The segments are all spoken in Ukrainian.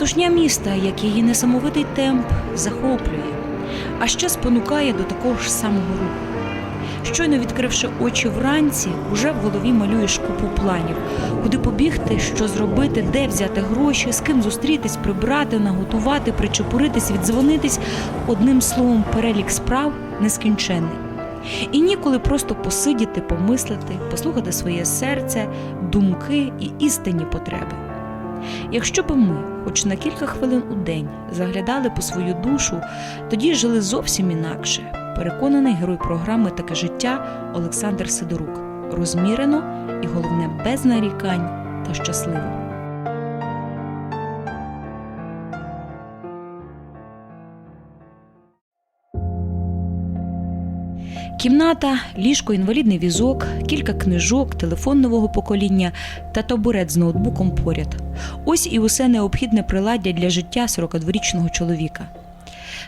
Метушня міста, як її несамовитий темп, захоплює, а ще спонукає до такого ж самого руху. Щойно відкривши очі вранці, уже в голові малюєш купу планів, куди побігти, що зробити, де взяти гроші, з ким зустрітись, прибрати, наготувати, причепуритись, віддзвонитись. Одним словом, перелік справ нескінченний. І ніколи просто посидіти, помислити, послухати своє серце, думки і істинні потреби. Якщо б ми, хоч на кілька хвилин у день, заглядали по свою душу, тоді жили зовсім інакше. Переконаний герой програми Таке життя Олександр Сидорук. Розмірено і головне без нарікань та щасливо. Кімната, ліжко, інвалідний візок, кілька книжок, телефон нового покоління та табурет з ноутбуком поряд. Ось і усе необхідне приладдя для життя 42-річного чоловіка.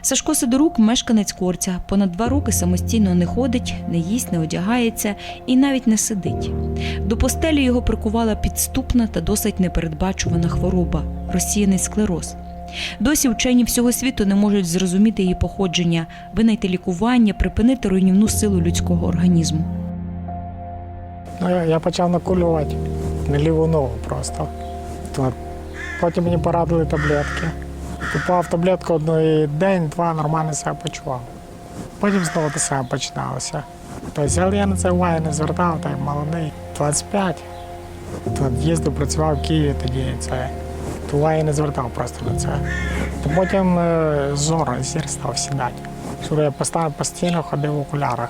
Сашко Сидорук мешканець Корця, понад два роки самостійно не ходить, не їсть, не одягається і навіть не сидить. До постелі його прикувала підступна та досить непередбачувана хвороба розсіяний склероз. Досі вчені всього світу не можуть зрозуміти її походження, винайти лікування, припинити руйнівну силу людського організму. Ну, я, почав накулювати на ліву ногу просто. Потім мені порадили таблетки. Купував таблетку одну день-два, нормально себе почував. Потім знову те саме починалося. Тобто, але я на це уваги не звертав, так молодий, 25. То їздив, працював в Києві тоді це. То уваги не звертав просто на це. То потім е, зор, зір став сідати. Що я постійно, постійно ходив в окулярах.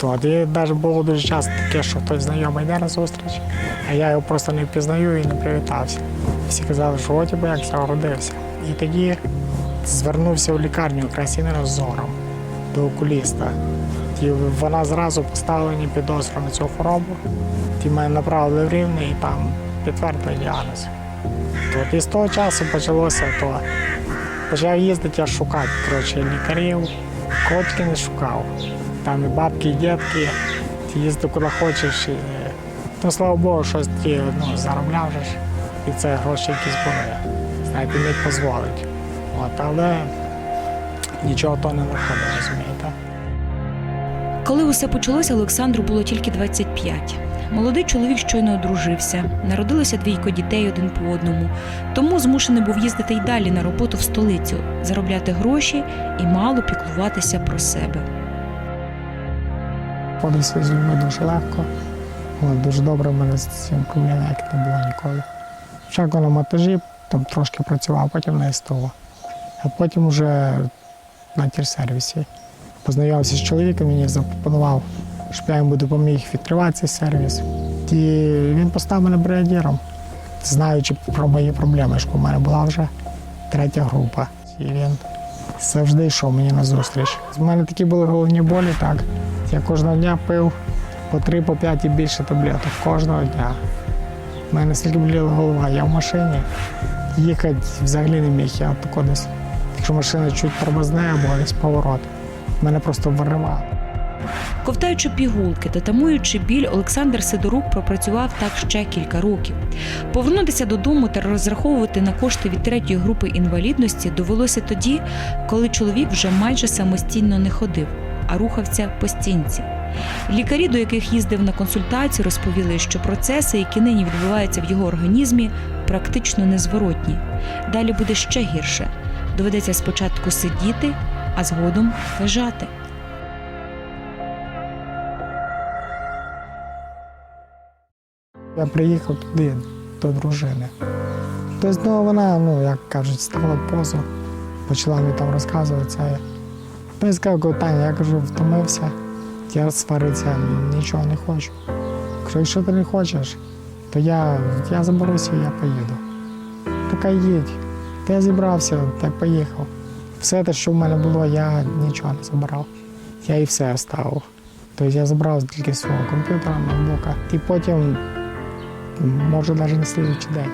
То і навіть було дуже часто таке, що хтось знайомий йде на зустріч, а я його просто не впізнаю і не привітався. Всі казали, що от тебе як родився. І тоді звернувся в лікарню якраз з зором до окуліста. І вона зразу поставила мені підозру на цю хворобу. Ті мене направили в рівне і там підтвердили діагноз. От і з того часу почалося, то почав їздити, я шукати коротше, лікарів, кого не шукав. Там і бабки, і дітки, ти їздив куди хочеш. І, ну, слава Богу, щось такі ну, заробляв же ж, і це гроші якісь були. Знаєте, міг дозволить. Але нічого то не виходить, розумієте. Коли усе почалося, Олександру було тільки 25. Молодий чоловік щойно одружився, народилося двійко дітей один по одному, тому змушений був їздити й далі на роботу в столицю, заробляти гроші і мало піклуватися про себе. Ходився з людьми дуже легко. От, дуже добре в мене з цим проблем як не було ніколи. Спочатку на монтажі там трошки працював, потім на СТО. А потім вже на тірсервісі. Познайомився з чоловіком, мені запропонував, щоб я йому допоміг відкривати цей сервіс. І він поставив мене бригадіром, знаючи про мої проблеми, що в мене була вже третя група. І він завжди йшов мені на зустріч. У мене такі були головні болі, так. Я кожного дня пив по три, по п'ять і більше таблеток. Кожного дня. У мене стільки боліла голова, я в машині. Їхати взагалі не міг, я тако десь. Якщо машина чуть тормозне або десь поворот, мене просто виривало. Ковтаючи пігулки та тамуючи біль, Олександр Сидорук пропрацював так ще кілька років. Повернутися додому та розраховувати на кошти від третьої групи інвалідності довелося тоді, коли чоловік вже майже самостійно не ходив, а рухався по стінці. Лікарі, до яких їздив на консультацію, розповіли, що процеси, які нині відбуваються в його організмі, практично незворотні. Далі буде ще гірше. Доведеться спочатку сидіти, а згодом лежати. Я приїхав туди до дружини. Тобто ну, вона, ну, як кажуть, ставила позу, почала мені там розказувати це. Ну, я сказав, Таня, я кажу, втомився, я сваритися нічого не хочу. Кажу, якщо ти не хочеш, то я, я заберуся і я поїду. Така їдь. Та я зібрався, та поїхав. Все те, що в мене було, я нічого не забирав. Я і все оставив. Тобто я забрав тільки свого комп'ютера, ноутбука. І потім може навіть на слідчий день,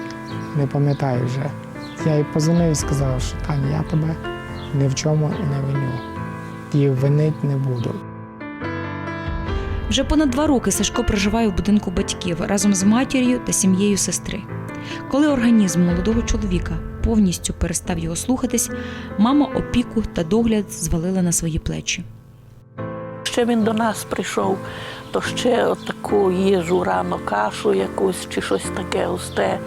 не пам'ятаю вже. Я їй позвонив і сказав, що Таня, я тебе ні в чому не виню. І винить не буду. Вже понад два роки Сашко проживає в будинку батьків разом з матір'ю та сім'єю сестри. Коли організм молодого чоловіка повністю перестав його слухатись, мама опіку та догляд звалила на свої плечі. Ще він до нас прийшов, то ще таку їжу рано, кашу якусь чи щось таке густе,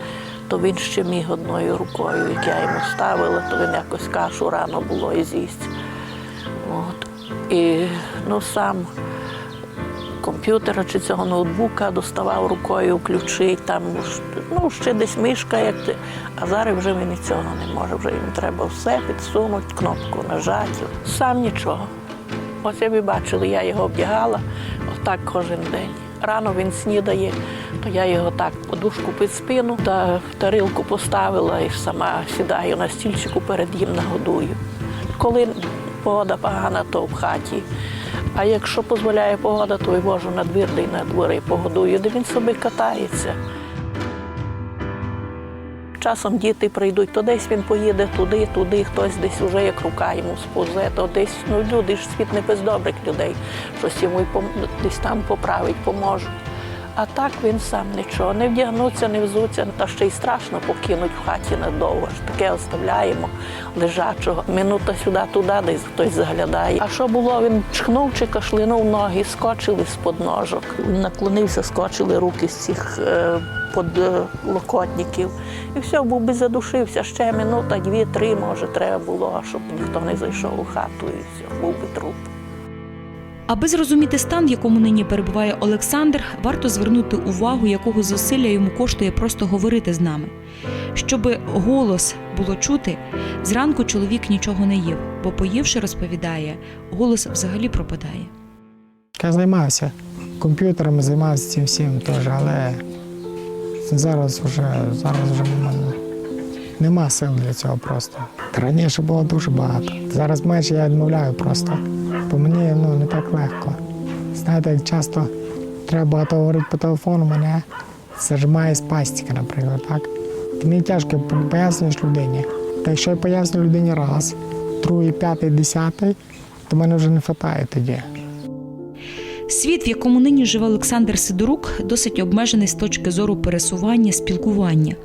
то він ще міг одною рукою, як я йому ставила, то він якось кашу рано було і з'їсть. От. І ну, сам комп'ютера чи цього ноутбука доставав рукою ключі, там ну, ще десь мишка, як ти. А зараз вже він і цього не може. Вже йому треба все підсунути, кнопку нажати. Сам нічого. Ось ви бачили, я його обдягала отак кожен день. Рано він снідає, то я його так подушку під спину та тарілку поставила і сама сідаю на стільчику перед їм нагодую. Коли погода погана, то в хаті. А якщо дозволяє погода, то вивожу на двір, й на двори погодую, де він собі катається. Часом діти прийдуть, то десь він поїде туди, туди, хтось десь уже як рука йому спозе, то десь ну люди ж світ не без добрих людей, щось йому й пом- десь там поправить, поможуть. А так він сам нічого, не вдягнуться, не взуться, та ще й страшно покинуть в хаті надовго. ж Таке оставляємо лежачого. Минута сюди, туди, десь хтось заглядає. А що було? Він чхнув чи кашлинув ноги, скочили з-под ножок. Він наклонився, скочили руки з цих е, подлокотників. І все, був би задушився. Ще минута, дві, три, може, треба було, щоб ніхто не зайшов у хату і все, був би труп. Аби зрозуміти стан, в якому нині перебуває Олександр, варто звернути увагу, якого зусилля йому коштує просто говорити з нами. Щоби голос було чути, зранку чоловік нічого не їв, бо поївши, розповідає, голос взагалі пропадає. Я займався комп'ютерами, займався цим всім теж, але зараз вже, зараз вже нема, нема сил для цього просто. Раніше було дуже багато. Зараз менше я відмовляю просто. Бо мені ну, не так легко. Знаєте, як часто треба багато говорити по телефону, мене зажимає спастика, наприклад, так? Мені тяжко пояснюєш людині. Та якщо я поясню людині раз, другий, п'ятий, десятий, то мене вже не вистачає тоді. Світ, в якому нині живе Олександр Сидорук, досить обмежений з точки зору пересування, спілкування.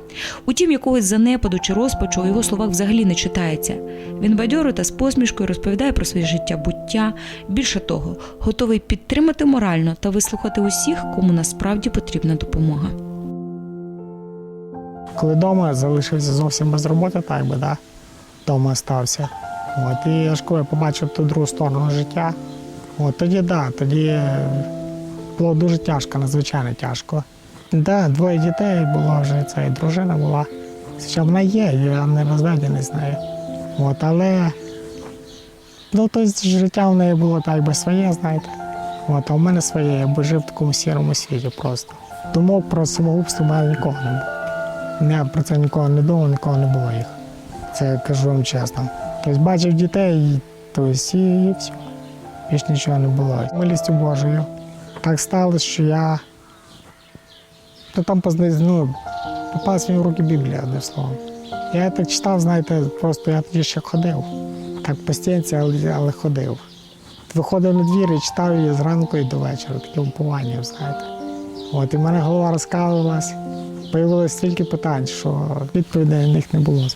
Утім, якогось занепаду чи розпачу у його словах взагалі не читається. Він бадьоро та з посмішкою розповідає про своє життя буття. Більше того, готовий підтримати морально та вислухати усіх, кому насправді потрібна допомога. Коли вдома залишився зовсім без роботи, так би, да? вдома стався. От, і я ж коли побачив ту другу сторону життя, от, тоді да, тоді було дуже тяжко, надзвичайно тяжко. Да, двоє дітей було вже, це і дружина була. Хоча вона є, я не розведений з нею. От, але ну, то життя в неї було так би своє, знаєте. От, а в мене своє, я би жив в такому сірому світі просто. Думок про самогубство в мене нікого не було. Я про це ніколи не думав, ніколи не було їх. Це я кажу вам чесно. Тобто бачив дітей, і, тобто, і все. Більш нічого не було. Милістю Божою. Так сталося, що я то там ну, попалась мені в руки Біблія, одним словом. Я так читав, знаєте, просто я тоді ще ходив. Так по стінці, але, але ходив. Виходив на двір і читав її зранку і до вечора, таке упування, знаєте. От, і в мене голова розкалувалась. Появилось стільки питань, що відповідей на них не було.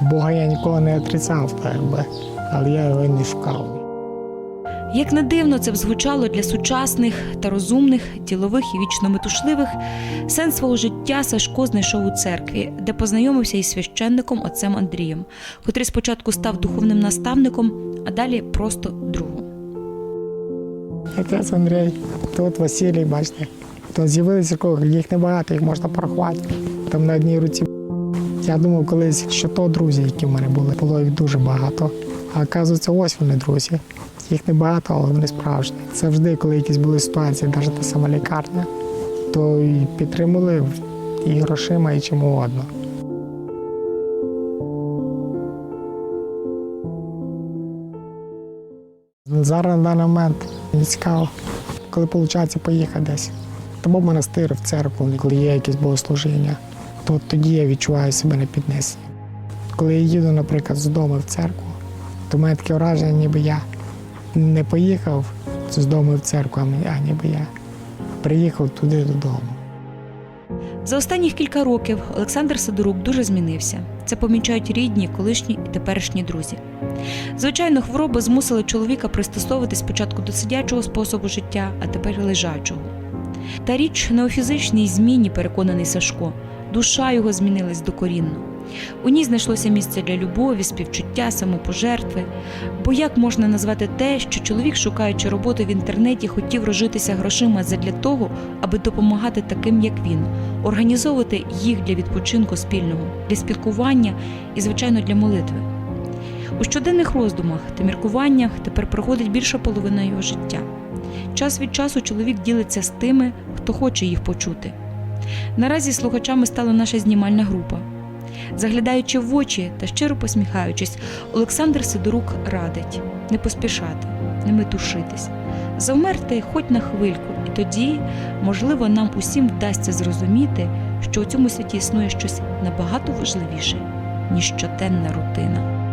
Бога я нікого не отрицав, так би, але я його не шукав. Як не дивно це б звучало для сучасних та розумних, ділових і вічно метушливих, сенс свого життя Сашко знайшов у церкві, де познайомився із священником отцем Андрієм, котрий спочатку став духовним наставником, а далі просто другом. Отець Андрій, тут Василій, бачите, то з'явилися кого, їх небагато, їх можна порахувати. Там на одній руці. Я думав колись, що то друзі, які в мене були, було їх дуже багато. А оказується, ось вони друзі. Їх небагато, але вони справжні. Завжди, коли якісь були ситуації, навіть та сама лікарня, то і підтримували і грошима, і чим угодно. Зараз на даний момент цікаво, коли виходить поїхати десь. Тому в монастир, в церкву, коли є якесь богослужіння, то тоді я відчуваю себе на піднесенні. Коли я їду, наприклад, з дому в церкву, то мене таке враження, ніби я не поїхав з дому в церкву, а ніби я приїхав туди додому. За останніх кілька років Олександр Сидорук дуже змінився. Це помічають рідні, колишні і теперішні друзі. Звичайно, хвороби змусили чоловіка пристосовуватись спочатку до сидячого способу життя, а тепер лежачого. Та річ не у фізичній зміні, переконаний Сашко. Душа його змінилась докорінно. У ній знайшлося місце для любові, співчуття, самопожертви. Бо як можна назвати те, що чоловік, шукаючи роботи в інтернеті, хотів розжитися грошима задля того, аби допомагати таким, як він, організовувати їх для відпочинку спільного, для спілкування і, звичайно, для молитви. У щоденних роздумах та міркуваннях тепер проходить більша половина його життя. Час від часу чоловік ділиться з тими, хто хоче їх почути. Наразі слухачами стала наша знімальна група. Заглядаючи в очі та щиро посміхаючись, Олександр Сидорук радить не поспішати, не метушитись, завмерти хоч на хвильку, і тоді, можливо, нам усім вдасться зрозуміти, що у цьому світі існує щось набагато важливіше, ніж щоденна рутина.